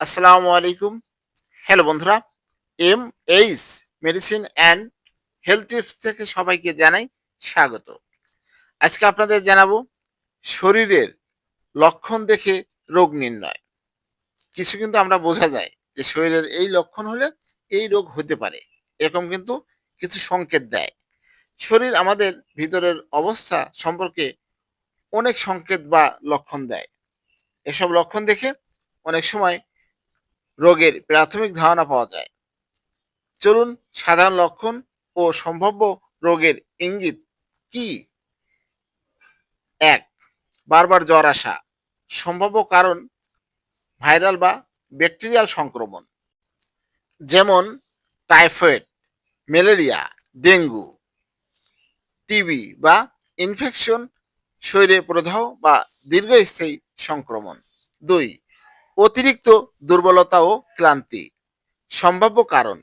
আসসালামু আলাইকুম। হ্যালো বন্ধুরা M H medicine and health tips থেকে সবাইকে জানাই স্বাগত। আজকে আপনাদের জানাব শরীরের লক্ষণ দেখে রোগ নির্ণয়। কিছু কিন্তু আমরা বোঝা যায় যে শরীরের এই লক্ষণ হলে এই রোগ হতে পারে, এরকম কিন্তু কিছু সংকেত দেয়। শরীর আমাদের ভিতরের অবস্থা সম্পর্কে অনেক সংকেত বা লক্ষণ দেয়। এসব লক্ষণ দেখে অনেক সময় রোগের প্রাথমিক ধারণা পাওয়া যায়। চলুন সাধারণ লক্ষণ ও সম্ভাব্য রোগের ইঙ্গিত কি? এক, বারবার জ্বর আসা। সম্ভাব্য কারণ, ভাইরাল বা ব্যাকটেরিয়াল সংক্রমণ। যেমন, টাইফয়েড, ম্যালেরিয়া, ডেঙ্গু, টিবি বা ইনফেকশন, শরীরে প্রদাহ বা দীর্ঘস্থায়ী সংক্রমণ। দুই অতিরিক্ত দুর্বলতা ও ক্লান্তি। সম্ভাব্য কারণ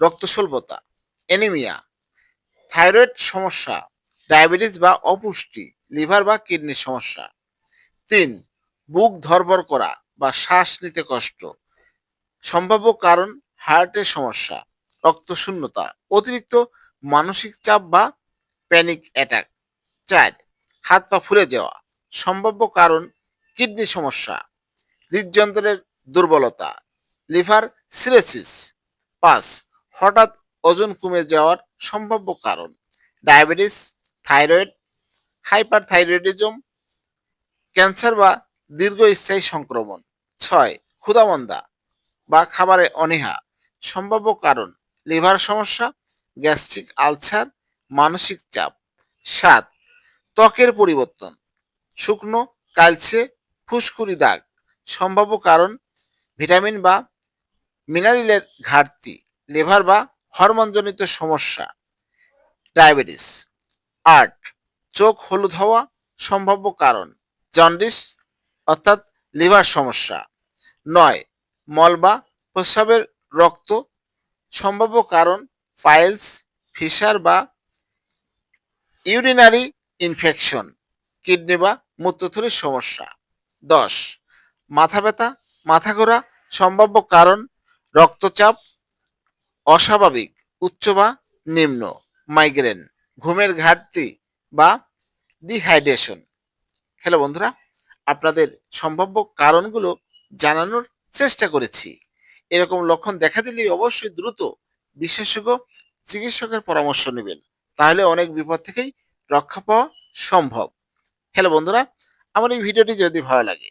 রক্ত স্বল্পতা অ্যানিমিয়া, থাইরয়েড সমস্যা, ডায়াবেটিস বা অপুষ্টি, লিভার বা কিডনির সমস্যা। তিন, বুক ধরবর করা বা শ্বাস নিতে কষ্ট। সম্ভাব্য কারণ, হার্টের সমস্যা, রক্তশূন্যতা, অতিরিক্ত মানসিক চাপ বা প্যানিক অ্যাটাক। চার, হাত পা ফুলে যাওয়া। সম্ভাব্য কারণ কিডনি সমস্যা হৃদযন্ত্রের দুর্বলতা। Liver cirrhosis. পাঁচ, হঠাৎ ওজন কমে যাওয়ার সম্ভাব্য কারণ। Diabetes, thyroid hyperthyroidism cancer বা দীর্ঘস্থায়ী সংক্রমণ। ছয়, ক্ষুধামন্দা বা খাবারে অনীহা। সম্ভাব্য কারণ, লিভার সমস্যা, গ্যাস্ট্রিক আলসার, মানসিক চাপ। সাত, ত্বকের পরিবর্তন। শুকনো, কালচে, ফুসকুড়ি দাগ। সম্ভাব্য কারণ ভিটামিন বা মিনারেলের ঘাটতি, লিভার বা হরমোনজনিত সমস্যা, ডায়াবেটিস। আট, চোখ হলুদ হওয়া সম্ভাব্য কারণ, জন্ডিস অর্থাৎ লিভার সমস্যা। নয়, মল বা প্রস্রাবের রক্ত সম্ভাব্য কারণ ফাইলস ফিসার বা ইউরিনারি ইনফেকশন, কিডনি বা মূত্রথলির সমস্যা। দশ মাথা ব্যথা, মাথা ঘোরা, সম্ভাব্য কারণ, রক্তচাপ, অস্বাভাবিক, উচ্চ বা নিম্ন মাইগ্রেন ঘুমের ঘাটতি বা ডিহাইড্রেশন হ্যালো বন্ধুরা, আপনাদের সম্ভাব্য কারণগুলো জানানোর চেষ্টা করেছি। এরকম লক্ষণ দেখা দিলেই অবশ্যই দ্রুত বিশেষজ্ঞ চিকিৎসকের পরামর্শ নেবেন। তাহলে অনেক বিপদ থেকেই রক্ষা পাওয়া সম্ভব। হ্যালো বন্ধুরা, আমার এই ভিডিওটি যদি ভালো লাগে